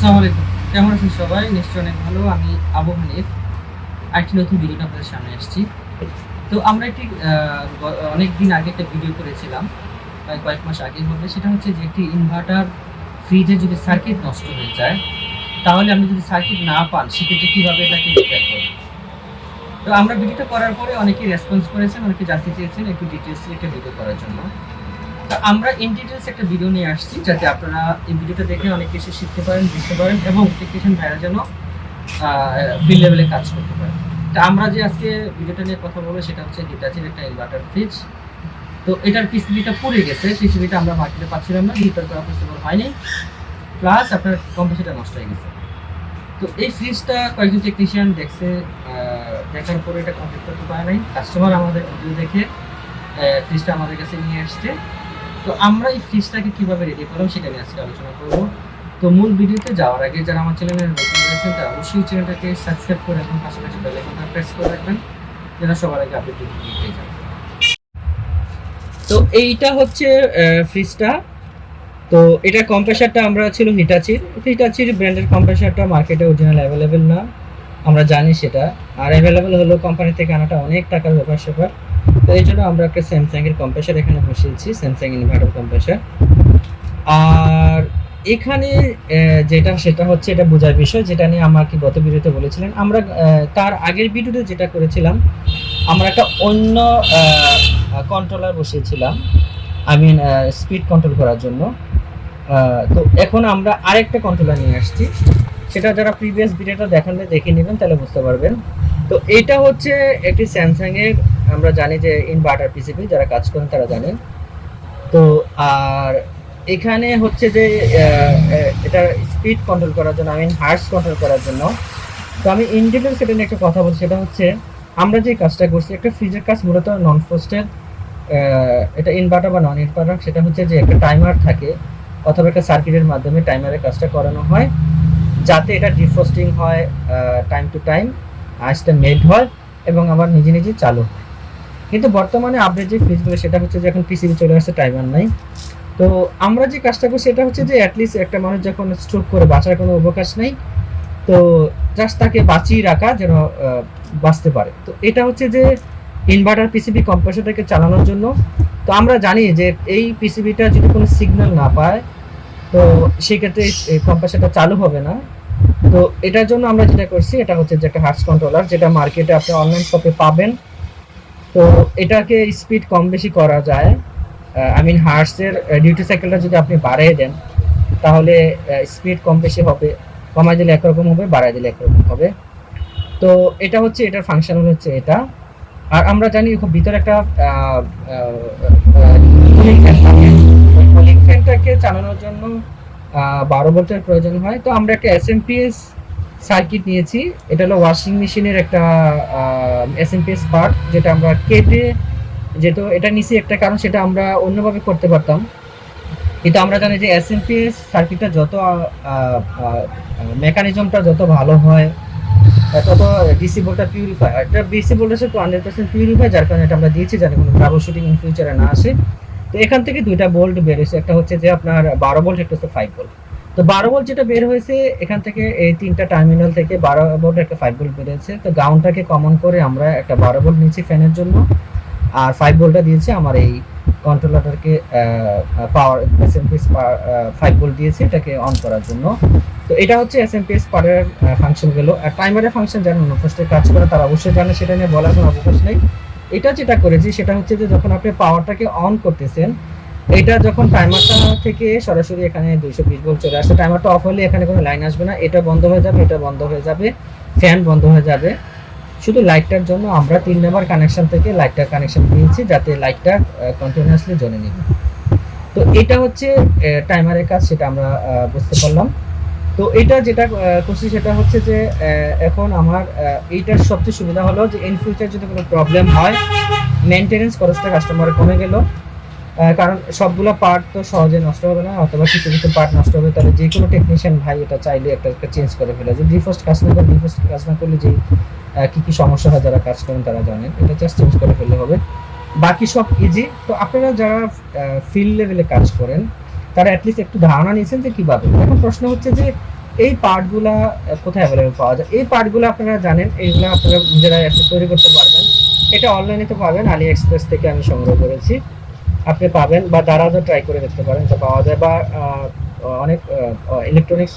আসসালামু আলাইকুম। কেমন আছেন সবাই? নিশ্চয়ই অনেক ভালো। আমি আবু হানিফ। আরেকটি নতুন ভিডিওটা আপনাদের সামনে আসছি। তো আমরা একটি অনেক দিন আগে একটা ভিডিও করেছিলাম কয়েক মাস আগে হবে। সেটা হচ্ছে যে একটি ইনভার্টার ফ্রিজে যদি সার্কিট নষ্ট হয়ে যায়, তাহলে আপনি যদি সার্কিট না পান, সেক্ষেত্রে কীভাবে এটাকে রিপেয়ার করবেন? তো আমরা ভিডিওটা করার পরে অনেকেই রেসপন্স করেছেন, অনেকে জানতে চেয়েছেন একটু ডিটেলস একটা ভিডিও করার জন্য। আমরা ইন ডিটেলস একটা ভিডিও নিয়ে আসছি যাতে আপনারা এই ভিডিওটা দেখে অনেক কিছু শিখতে পারেন, বুঝতে পারেন এবং টেকনিশিয়ান ভাইরা যেন ফিল্ড লেভেলে কাজ করতে পারেন তো আমরা যে আজকে ভিডিওটা নিয়ে কথা বলব সেটা হচ্ছে হিটাচির একটা ইনভার্টার ফ্রিজ তো এটার পিসিবিটা পুড়ে গেছে পিসিবিটা আমরা মার্কেটে পাচ্ছিলাম না রিপেয়ার করা পসিবল হয়নি। প্লাস আপনার কম্পিউটারটা নষ্ট হয়ে গেছে। তো এই ফ্রিজটা কয়েকজন টেকনিশিয়ান দেখছে দেখার পরে এটা কমপ্লিট করতে পারে নাই। কাস্টমার আমাদের ভিডিও দেখে ফ্রিজটা আমাদের কাছে নিয়ে আসছে। তো আমরা এই ফ্রিজটাকে কীভাবে রেডি করলাম সেটা নিয়ে আজকে আলোচনা করব। তো মূল ভিডিওতে যাওয়ার আগে যারা আমার চ্যানেলে নতুন রয়েছেন তারা অবশ্যই চ্যানেলটাকে সাবস্ক্রাইব করে এবং পাশাপাশি বেল আইকনটা প্রেস করে রাখবেন, যেন সবার আগে আপডেট পেয়ে যান। তো এইটা হচ্ছে ফ্রিজটা তো এটা কম্প্রেসারটা আমরা ছিল হিটাচির হিটাচির ব্র্যান্ডের কম্প্রেসারটা মার্কেটে অরিজিনাল অ্যাভেলেবেল না। আমরা জানি সেটা। আর অ্যাভেলেবেল হলো কোম্পানি থেকে আনাটা অনেক টাকার ব্যাপার স্যাপার। তো এই জন্য আমরা একটা স্যামসাং এর কম্প্রেসার এখানে বসিয়েছি স্যামসাং ইনভার্টার কম্প্রেসার আর এখানে যেটা সেটা হচ্ছে এটা বোঝার বিষয়, যেটা নিয়ে আমাকে গত ভিডিওতে বলেছিলেন আমরা তার আগের ভিডিওতে যেটা করেছিলাম, আমরা একটা অন্য কন্ট্রোলার বসিয়েছিলাম। আই মিন স্পিড কন্ট্রোল করার জন্য। তো এখন আমরা আরেকটা কন্ট্রোলার নিয়ে আসছি। সেটা যারা প্রিভিয়াস ভিডিওটা দেখালে দেখে নেবেন, তাহলে বুঝতে পারবেন। তো এটা হচ্ছে একটি স্যামসাং এর আমরা জানি যে ইনভার্টার পিসিবি যারা কাজ করেন তারা জানেন। তো আর এখানে হচ্ছে যে এটা স্পিড কন্ট্রোল করার জন্য আমি হার্স কন্ট্রোল করার জন্য। তো আমি ইন সেটা নিয়ে একটা কথা বলছি, সেটা হচ্ছে আমরা যে কাজটা করছি, একটা ফ্রিজের কাজ মূলত নন ফোস্টের এটা ইনভার্টার বা নন ইনভার্টার সেটা হচ্ছে যে একটা টাইমার থাকে, অথবা একটা সার্কিটের মাধ্যমে টাইমারের কাজটা করানো হয়। যাতে এটা ডিফ্রস্টিং হয় টাইম টু টাইম আইসটা মেল্ট হয় এবং আবার নিজে নিজে চালু হয়। কিন্তু বর্তমানে আপডেট যে ফ্রিজগুলো সেটা হচ্ছে যে এখন পিসিবি চলে আসছে টাইমার নাই। তো আমরা যে কাজটা করছি, সেটা হচ্ছে যে অ্যাটলিস্ট একটা মানুষ যখন স্ট্রোক করে, বাঁচার কোনো অবকাশ নেই, তো জাস্ট তাকে বাঁচিয়ে রাখা যেন বাঁচতে পারে। তো এটা হচ্ছে যে ইনভার্টার পিসিবি কম্প্রেসারটাকে চালানোর জন্য। তো আমরা জানি যে এই পিসিবিটা যদি কোনো সিগন্যাল না পায় তো সেক্ষেত্রে এই কম্প্রেসারটা চালু হবে না। তো এটার জন্য আমরা যেটা করছি, এটা হচ্ছে যে একটা হার্স কন্ট্রোলার, যেটা মার্কেটে আপনি অনলাইন শপে পাবেন। তো এটাকে স্পিড কম বেশি করা যায়। আই মিন হার্সের ডিউটি সাইকেলটা যদি আপনি বাড়িয়ে দেন, তাহলে স্পিড কম বেশি হবে কমাই দিলে একরকম হবে বাড়াই দিলে একরকম হবে। তো এটা হচ্ছে, এটার ফাংশন হচ্ছে এটা। আর আমরা জানি খুব ভিতরে একটা কুলিং কুলিং ফ্যানটাকে চালানোর জন্য বারো ভোল্টের প্রয়োজন হয়। তো আমরা একটা এস এমপিএস সার্কিট নিয়েছি। এটা হলো ওয়াশিং মেশিনের একটা এস এমপিএস পার্ট যেটা আমরা কেটে যেহেতু এটা নিছি একটা কারণ, সেটা আমরা অন্যভাবে করতে পারতাম। কিন্তু আমরা জানি যে এস এমপিএস সার্কিটটা যত মেকানিজমটা যত ভালো হয় তত ডিসি ভোল্টটা পিউরিফাই এটা DC voltage to hundred percent purify যার কারণে এটা আমরা দিয়েছি, যাতে কোনো ট্রাবল শুটিং ইন ফিউচারে না আসে। তো এখান থেকে দুইটা বোল্ট বের হয়েছে। একটা হচ্ছে যে আপনার বারো বোল্ট একটা হচ্ছে ফাইভ বোল্ট তো বারো বোল্ট যেটা বের হয়েছে, এখান থেকে এই তিনটা টার্মিনাল থেকে বারো বোল্ট একটা ফাইভ ভোল্ট বেরিয়েছে তো গাউনটাকে কমন করে আমরা একটা বারো বোল্ট নিয়েছি ফ্যানের জন্য। আর ফাইভ বোল্টটা দিয়েছি আমার এই কন্ট্রোলারটাকে power S M PS five volt দিয়েছি এটাকে অন করার জন্য। তো এটা হচ্ছে এস এম পিএস পারের ফাংশন গেল। আর টাইমারের ফাংশন যারা ফার্স্টে কাজ করে তারা অবশ্যই জানে, সেটা নিয়ে বলার কোনো অবকাশ নেই। এটা যেটা করেছি সেটা হচ্ছে যে যখন আপনি পাওয়ারটাকে অন করতেছেন, এটা যখন টাইমারটা থেকে সরাসরি এখানে দুইশো বিশ ভোল্ট চলে আসে টাইমারটা অফ হলে এখানে কোনো লাইন আসবে না, এটা বন্ধ হয়ে যাবে, এটা বন্ধ হয়ে যাবে ফ্যান বন্ধ হয়ে যাবে। শুধু লাইটটার জন্য আমরা তিন নাম্বার কানেকশন থেকে লাইটটার কানেকশন দিয়েছি যাতে লাইটটা কন্টিনিউয়াসলি জ্বলে নেবে। তো এটা হচ্ছে টাইমারের কাজ, সেটা আমরা বুঝতে পারলাম। তো এটা যেটা করছি সেটা হচ্ছে যে এখন আমার এইটার সবচেয়ে সুবিধা হলো যে ইন ফিউচার যদি কোনো প্রবলেম হয় মেনটেনেন্স খরচটা কাস্টমারের কমে গেল। কারণ সবগুলো পার্ট তো সহজে নষ্ট হবে না, অথবা কিছু কিছু পার্ট নষ্ট হবে তাহলে যে কোনো টেকনিশিয়ান ভাই এটা চাইলে একটা একটা চেঞ্জ করে ফেলে। যে ডিফার্স্ট কাজ না করে ডিফার্স্ট কাজ না করলে যে কী কি কি সমস্যা হয় যারা কাজ করেন তারা জানেন, এটা জাস্ট চেঞ্জ করে ফেললে হবে। বাকি সব ইজি তো আপনারা যারা ফিল্ড লেভেলে কাজ করেন তারা অ্যাটলিস্ট একটু ধারণা নিয়েছেন যে কীভাবে এখন প্রশ্ন হচ্ছে যে এই পার্টগুলা কোথায় অ্যাভেলেবল পাওয়া যায়? এই পার্টগুলো আপনারা জানেন, এইগুলো আপনারা নিজেরা তৈরি করতে পারবেন। এটা অনলাইনে তো পাবেন আলি এক্সপ্রেস থেকে আমি সংগ্রহ করেছি। আপনি পাবেন বা দারাজও ট্রাই করে দেখতে পারেন যা পাওয়া যায়। বা অনেক ইলেকট্রনিক্স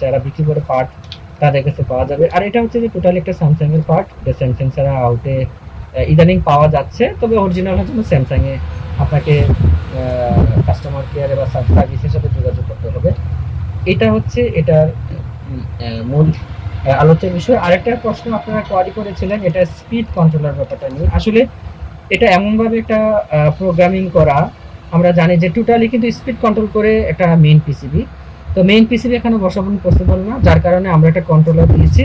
যারা বিক্রি করে পার্ট তাদের কাছে পাওয়া যাবে। আর এটা হচ্ছে যে টোটালি একটা স্যামসাং এর পার্ট যে স্যামসাং ছাড়া আউটে ইদানিং পাওয়া যাচ্ছে। তবে অরিজিনাল হচ্ছে স্যামসাং এ আপনাকে কাস্টমার কেয়ারে বা সার্ভিসের সাথে যোগাযোগ করতে হবে। এটা হচ্ছে এটার মূল আলোচ্য বিষয়। আরেকটা প্রশ্ন আপনারা কোয়ারি করেছিলেন, এটা স্পিড কন্ট্রোলার ব্যাপারটা নিয়ে। আসলে এটা এমনভাবে একটা প্রোগ্রামিং করা, আমরা জানি যে টোটালি কিন্তু স্পিড কন্ট্রোল করে একটা মেইন পিসিবি তো মেইন পিসিবি এখানে বসানো পসিবল না, যার কারণে আমরা একটা কন্ট্রোলার দিয়েছি।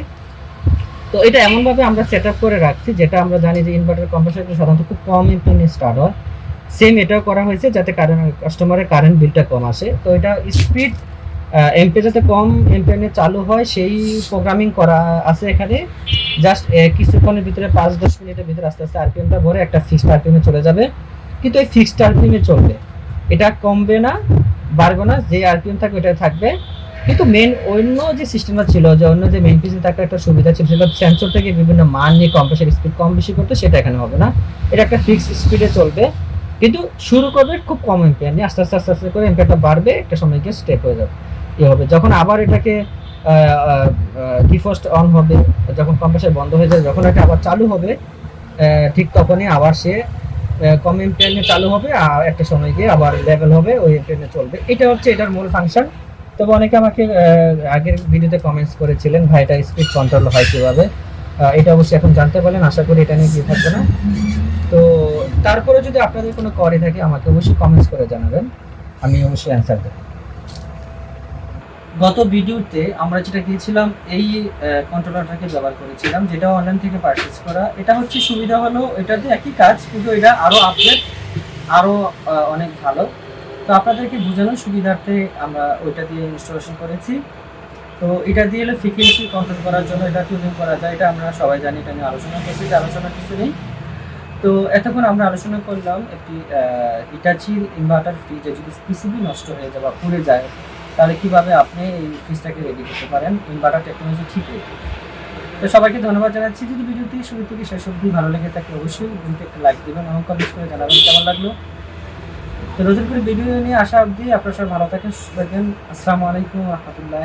তো এটা এমনভাবে আমরা সেট করে রাখছি, যেটা আমরা জানি যে ইনভার্টার কম্প্রেসার সাধারণত খুব কম ইম্পেনে স্টার্ট হয়। সেম এটাও করা হয়েছে যাতে কারেন্ট কাস্টমারের কারেন্ট বিলটা কম আসে। তো এটা স্পিড এমপে যাতে কম এমপেনে চালু হয়, সেই প্রোগ্রামিং করা আছে এখানে। জাস্ট কিছুক্ষণের ভিতরে, পাঁচ দশ মিনিটের ভিতরে আস্তে আস্তে আরপিএমটা ভরে একটা ফিক্সড আরপিএমে চলে যাবে। কিন্তু এই ফিক্সড আরপিএমে চলবে। এটা কমবে না, বাড়বে না, যে আরপিএম থাকবে ওটাই থাকবে। কিন্তু মেন অন্য যে সিস্টেমটা ছিল, যে অন্য যে মেন পিসি থাকার একটা সুবিধা ছিল, সেটা সেন্সর থেকে বিভিন্ন মান নিয়ে কম্প্রেসার স্পিড কম বেশি করতো, সেটা এখানে হবে না। এটা একটা ফিক্সড স্পিডে চলবে। কিন্তু শুরু করবে খুব কম এম্পিয়ার নিয়ে আস্তে আস্তে আস্তে আস্তে করে এম্পিয়ারটা বাড়বে, একটা সময় গিয়ে স্টেপ হয়ে যাবে। এ হবে। যখন আবার এটাকে ডিফার্স্ট অন হবে, যখন কম্প্রেসার বন্ধ হয়ে যাবে, যখন এটা আবার চালু হবে ঠিক তখনই আবার সে কম এম্পিয়ার নিয়ে চালু হবে, আর একটা সময় গিয়ে আবার লেভেল হবে, ওই এম্পিয়ার নিয়ে চলবে। এটা হচ্ছে এটার মূল ফাংশন তবে অনেকে আমাকে আগের ভিডিওতে কমেন্টস করেছিলেন, ভাই, এটা স্পিড কন্ট্রোল হয় কীভাবে? এটা অবশ্যই এখন জানতে পারলেন, আশা করি এটা নিয়ে কি থাকবে না। তো তারপরে যদি আপনাদের কোনো করে থাকে, আমাকে অবশ্যই কমেন্টস করে জানাবেন। আমি অবশ্যই অ্যান্সার দেব। গত ভিডিওতে আমরা যেটা দিয়েছিলাম এই কন্ট্রোলারটাকে ব্যবহার করেছিলাম, যেটা অনলাইন থেকে পারচেস করা। এটা হচ্ছে সুবিধা হলো এটা এটাতে একই কাজ, কিন্তু এটা আরও আপডেট আরও অনেক ভালো। তো আপনাদেরকে বোঝানোর সুবিধার্থে আমরা ওইটা দিয়ে ইনস্টলেশন করেছি। তো এটা দিয়ে হলো ফ্রিকোয়েন্সি কন্ট্রোল করার জন্য এটা টিউনিং করা যায়, এটা আমরা সবাই জানি, এটা নিয়ে আলোচনা করছি এটা আলোচনার কিছু নেই। তো এতক্ষণ আমরা আলোচনা করলাম একটি ইটাচির ইনভার্টার ফ্রিজে যদি পিসিবি নষ্ট হয়ে যায় বা পুড়ে যায়, তাহলে কীভাবে আপনি এই ফ্রিজটাকে রেডি করতে পারেন? ইনভার্টার টেকনোলজি ঠিক রেখে। তো সবাইকে ধন্যবাদ জানাচ্ছি। যদি ভিডিওটি শুরু থেকে শেষ অবধি ভালো লেগে থাকে, অবশ্যই ভিডিওতে একটা লাইক দেবেন, এবং কমেন্টস করে জানাবেন কেমন লাগল। তো নতুন করে ভিডিও নিয়ে আসা অবধি আপনার সবাই ভালো থাকেন, সুস্থ থাকেন। আসসালামু আলাইকুম রহমতুল্লাহ